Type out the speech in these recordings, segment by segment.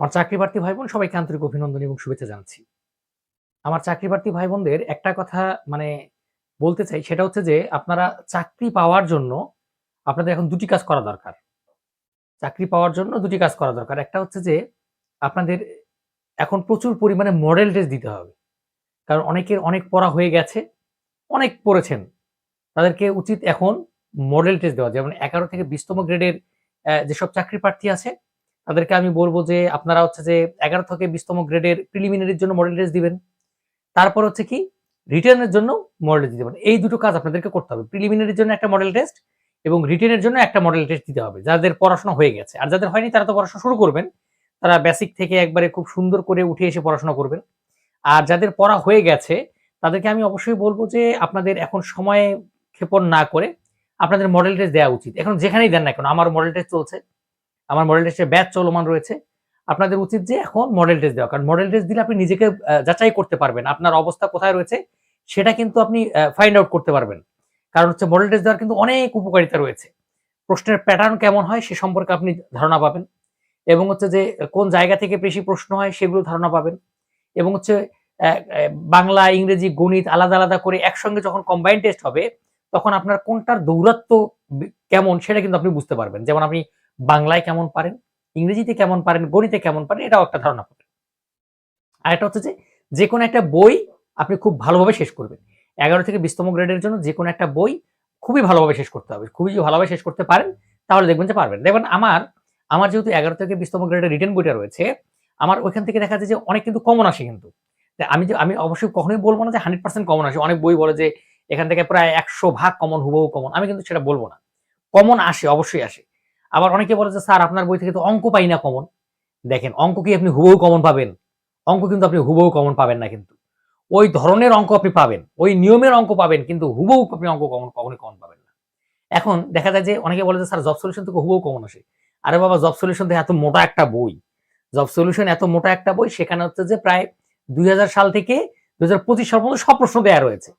আমার চাকরি প্রার্থী ভাই বোন সবাইকে আন্তরিক অভিনন্দন এবং শুভেচ্ছা জানাচ্ছি। আমার চাকরি প্রার্থী ভাই বোনদের একটা কথা মানে বলতে চাই, সেটা হচ্ছে যে আপনারা চাকরি পাওয়ার জন্য আপনাদের এখন দুটি কাজ করা দরকার। চাকরি পাওয়ার জন্য দুটি কাজ করা দরকার। একটা হচ্ছে যে আপনাদের এখন প্রচুর পরিমাণে মডেল টেস্ট দিতে হবে। কারণ অনেকের অনেক পড়া হয়ে গেছে, অনেক পড়েছেন। তাদেরকে উচিত এখন মডেল টেস্ট দেওয়া। যেমন এগারো থেকে বিশতম গ্রেডের যেসব চাকরি প্রার্থী আছে তাদেরকে আমি বলব যে আপনারা হচ্ছে যে এগারো থেকে বিশতম গ্রেডের প্রিলিমিনারির জন্য মডেল টেস্ট দিবেন। তারপর হচ্ছে কি রিটার্নের জন্য মডেল টেস্ট দিবেন এই দুটো কাজ আপনাদেরকে করতে হবে। প্রিলিমিনারির জন্য একটা মডেল টেস্ট এবং রিটেনের জন্য একটা মডেল টেস্ট দিতে হবে। যাদের পড়াশোনা হয়ে গেছে। আর যাদের হয়নি, তারা তো পড়াশোনা শুরু করবেন। তারা বেসিক থেকে একবারে খুব সুন্দর করে উঠে এসে পড়াশোনা করবেন। আর যাদের পড়া হয়ে গেছে, তাদেরকে আমি অবশ্যই বলব যে আপনাদের এখন সময় ক্ষেপণ না করে আপনাদের মডেল টেস্ট দেওয়া উচিত। এখন যেখানেই দেন না কেন, আমার মডেল টেস্ট চলছে। আমার মডেল টেস্টের ব্যাচ চলমান রয়েছে। আপনাদের উচিত যে এখন মডেল টেস্ট দেওয়া। কারণ মডেল টেস্ট দিলে আপনি নিজেকে যাচাই করতে পারবেন। আপনার অবস্থা কোথায় রয়েছে, সেটা কিন্তু আপনি ফাইন্ড আউট করতে পারবেন। কারণ হচ্ছে মডেল টেস্ট দেওয়ার কিন্তু অনেক উপকারিতা রয়েছে। প্রশ্নের প্যাটার্ন কেমন হয় সে সম্পর্কে আপনি ধারণা পাবেন। এবং হচ্ছে যে কোন জায়গা থেকে বেশি প্রশ্ন হয় সেগুলো ধারণা পাবেন। এবং হচ্ছে বাংলা, ইংরেজি, গণিত আলাদা আলাদা করে একসঙ্গে যখন কম্বাইন টেস্ট হবে, তখন আপনার কোনটার দৌরাত্ম বে- কেমন সেটা কিন্তু আপনি বুঝতে পারবেন। যেমন আপনি বাংলায় কেমন পারেন, ইংরেজিতে কেমন পারেন, গণিতে কেমন পারেন, এটাও একটা ধারণা পাবেন। আর একটা হচ্ছে যে যে কোনো একটা বই আপনি খুব ভালোভাবে শেষ করবেন। এগারো থেকে বিশতম গ্রেডের জন্য যে কোনো একটা বই খুবই ভালোভাবে শেষ করতে হবে। খুবই ভালোভাবে শেষ করতে পারেন, তাহলে দেখবেন যে পারবেন। দেখবেন আমার আমার যেহেতু এগারো থেকে বিশতম গ্রেডের রিটেন বইটা রয়েছে, আমার ওইখান থেকে দেখা যায় যে অনেক কিন্তু কমন আসে কিন্তু। আমি যে, আমি অবশ্যই কখনোই বলব না যে হান্ড্রেড পার্সেন্ট কমন আসে। অনেক বই বলে যে, এখান থেকে প্রায় একশো ভাগ কমন হুবহু কমন আমি কিন্তু সেটা বলব না। কমন আসে, অবশ্যই আসে। আবার অনেকে বলে যে, স্যার, আপনার বই থেকে তো অঙ্ক পাই না কমন দেখেন, অঙ্ক কি আপনি হুবহু কমন পাবেন? অঙ্ক কিন্তু আপনি হুবহু কমন পাবেন না কিন্তু। ওই ধরনের অঙ্ক আপনি পাবেন, ওই নিয়মের অঙ্ক পাবেন, কিন্তু হুবহু আপনি অঙ্ক কমন কখনোই কমন পাবেন না। এখন দেখা যায় যে, অনেকে বলে যে, স্যার জব সলিউশন থেকে হুবহু কমন আসে। আরে বাবা জব সলিউশন থেকে এত মোটা একটা বই। জব সলিউশন এত মোটা একটা বই, সেখানে হচ্ছে যে, প্রায় দুই হাজার সাল থেকে দুই হাজার পঁচিশ সাল পর্যন্ত সব প্রশ্ন দেওয়া রয়েছে।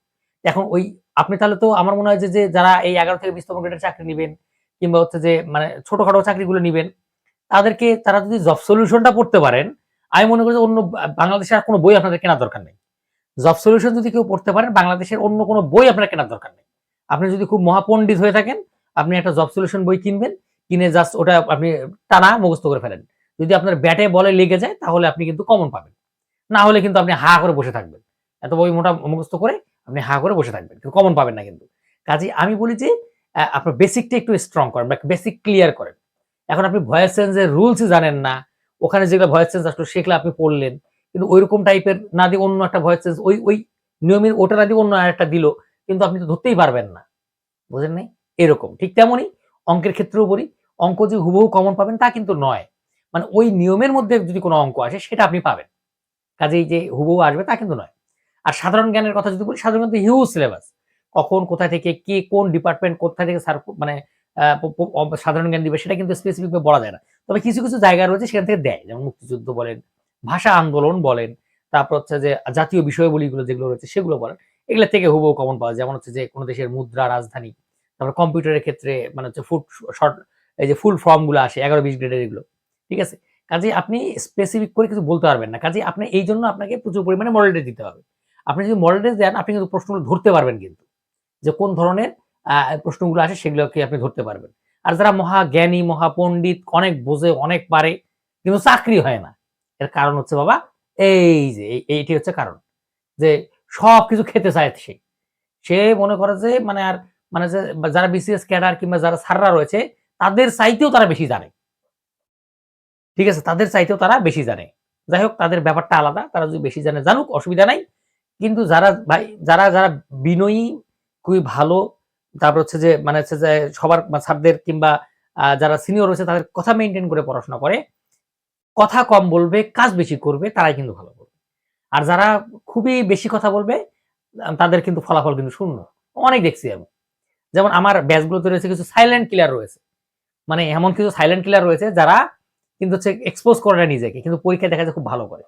এখন ওই, আপনি তাহলে তো, আমার মনে হয় যে যে, যারা এই এগারো থেকে বিশতম গ্রেডের চাকরি নেবেন কিংবা হচ্ছে যে মানে ছোটখাটো চাকরিগুলো নেবেন, তাদেরকে তারা যদি জব সলিউশনটা পড়তে পারেন, আমি মনে করি যে অন্য বাংলাদেশের আর কোনো বই আপনাদের কেনার দরকার নেই। জব সলিউশন যদি কেউ পড়তে পারেন, বাংলাদেশের অন্য কোনো বই আপনার কেনার দরকার নেই। আপনি যদি খুব মহাপণ্ডিত হয়ে থাকেন, আপনি একটা জব সলিউশন বই কিনবেন, কিনে জাস্ট ওটা আপনি টানা মুখস্থ করে ফেলেন। যদি আপনার ব্যাটে বলে লেগে যায়, তাহলে আপনি কিন্তু কমন পাবেন। না হলে কিন্তু আপনি হা করে বসে থাকবেন। এত বই মোটা মুখস্থ করে আপনি হা করে বসে থাকবেন, কিন্তু কমন পাবেন না কিন্তু। কাজে আমি বলি যে আপনার বেসিকটা একটু স্ট্রং করেন, বা বেসিক ক্লিয়ার করেন। এখন আপনি ভয়েস চেঞ্জের রুলস জানেন না, ওখানে যেগুলো ভয়েস চেঞ্জ আসলো সেগুলো আপনি পড়লেন, কিন্তু ওইরকম টাইপের না দিয়ে অন্য একটা ভয়েস চেঞ্জ ওই ওই নিয়মের ওটা না দিয়ে অন্য একটা দিল, কিন্তু আপনি তো ধরতেই পারবেন না। বুঝেন নাই? এরকম, ঠিক তেমনই অঙ্কের ক্ষেত্রেও বলি, অঙ্ক যে হুবহু কমন পাবেন তা কিন্তু নয়। মানে ওই নিয়মের মধ্যে যদি কোনো অঙ্ক আসে, সেটা আপনি পাবেন। কাজেই যে হুবহু আসবে তা কিন্তু নয়। আর সাধারণ জ্ঞানের কথা যদি বলি সাধারণ জ্ঞান হিউজ সিলেবাস কখন কোথা থেকে কে কোন ডিপার্টমেন্ট কোথা থেকে মানে সাধারণ জ্ঞান দিবে সেটা কিন্তু স্পেসিফিক বলা যায় না। তবে কিছু কিছু জায়গা রয়েছে সেখান থেকে দেয়। যেমন মুক্তিযুদ্ধ বলেন, ভাষা আন্দোলন বলেন, তারপর হচ্ছে যে জাতীয় বিষয়বলিগুলো যেগুলো রয়েছে সেগুলো বলেন, এগুলো থেকে হুবহু কমন পাওয়া যায়। যেমন হচ্ছে যে কোনো দেশের মুদ্রা, রাজধানী, তারপর কম্পিউটারের ক্ষেত্রে মানে হচ্ছে ফুড শর্ট এই যে ফুল ফর্মগুলো আসে, এগারো বিশ গ্রেডের এগুলো। ঠিক আছে? কাজে আপনি স্পেসিফিক করে কিছু বলতে পারবেন না। কাজে আপনি এই জন্য আপনাকে প্রচুর পরিমাণে মডেল টেস্ট দিতে হবে। আপনি যদি মডেল টেস্ট দেন, আপনি কিন্তু প্রশ্নগুলো ধরতে পারবেন কিন্তু। যে কোন ধরনের প্রশ্নগুলো আসে সেগুলোকে আপনি ধরতে পারবেন। আর যারা মহা জ্ঞানী মহা পণ্ডিত অনেক বোঝে, অনেক পারে, কিন্তু চাকরি হয় না। এর কারণ হচ্ছে বাবা, এই যে এইটি হচ্ছে কারণ। যে সব কিছু খেতে চায় সে। সে মনে করে যে মানে আর মানে যে যারা বিসিএস ক্যাডার কিংবা যারা সাররা রয়েছে, তাদের চাইতেও তারা বেশি জানে। ঠিক আছে, তাদের চাইতেও তারা বেশি জানে। যাই হোক, তাদের ব্যাপারটা আলাদা, তারা যদি বেশি জানে, জানুক, অসুবিধা নাই। কিন্তু যারা, ভাই, যারা যারা বিনয়ী খুবই ভালো। তারপর হচ্ছে যে মানে হচ্ছে যে, সবার স্যারদের কিংবা যারা সিনিয়র রয়েছে তাদের কথা মেনটেন করে পড়াশোনা করে। কথা কম বলবে, কাজ বেশি করবে, তারাই কিন্তু ভালো করবে আর যারা খুবই বেশি কথা বলবে, তাদের কিন্তু ফলাফল কিন্তু শূন্য। অনেক দেখছি আমি। যেমন আমার ব্যাচগুলোতে রয়েছে কিছু সাইলেন্ট কিলার রয়েছে। মানে এমন কিছু সাইলেন্ট কিলার রয়েছে যারা কিন্তু হচ্ছে এক্সপোজ করে না নিজেকে, কিন্তু পরীক্ষায় দেখা যায় খুব ভালো করে।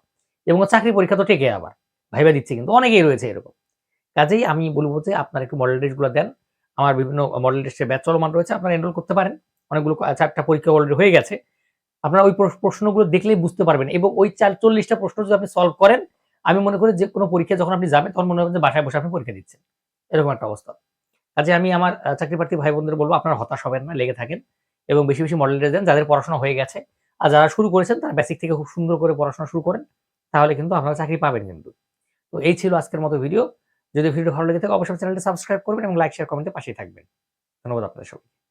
এবং চাকরি পরীক্ষা তো টেকে আবার। ভাইবা দিচ্ছে কিন্তু। অনেকেই রয়েছে এরকম। কাজেই আমি বলব যে আপনার একটু মডেল টেস্টগুলো দেন আমার বিভিন্ন মডেল টেস্টের ব্যাচ চলমান রয়েছে আপনারা এনরোল করতে পারেন অনেকগুলো চারটা পরীক্ষা অলরেডি হয়ে গেছে আপনারা ওই প্রশ্নগুলো দেখলেই বুঝতে পারবেন এবং ওই চার ৪০ টা প্রশ্ন যদি আপনি সলভ করেন, আমি মনে করি যে কোনো পরীক্ষায় যখন আপনি যাবেন তখন মনে হবে যে বাসায় বসে আপনি পরীক্ষা দিচ্ছেন। এরকম একটা অবস্থা। কাজে আমি আমার চাকরি-প্রার্থী ভাই-বোনদের বলব আপনারা হতাশ হবেন না, লেগে থাকেন এবং বেশি, বেশি মডেল টেস্ট দেন যাদের পড়াশোনা হয়ে গেছে। আর যারা শুরু করেছেন তারা বেসিক থেকে খুব সুন্দর করে পড়াশোনা শুরু করেন। তাহলে কিন্তু আপনারা চাকরি পাবেন কিন্তু। তো এই ছিল আজকের মতো ভিডিও। যদি ভিডিও ভালো লেগে থাকে অবশ্যই চ্যানেলটি সাবস্ক্রাইব করবেন এবং লাইক, শেয়ার, কমেন্টে পাশেই থাকবেন। ধন্যবাদ আপনাদের সবাইকে।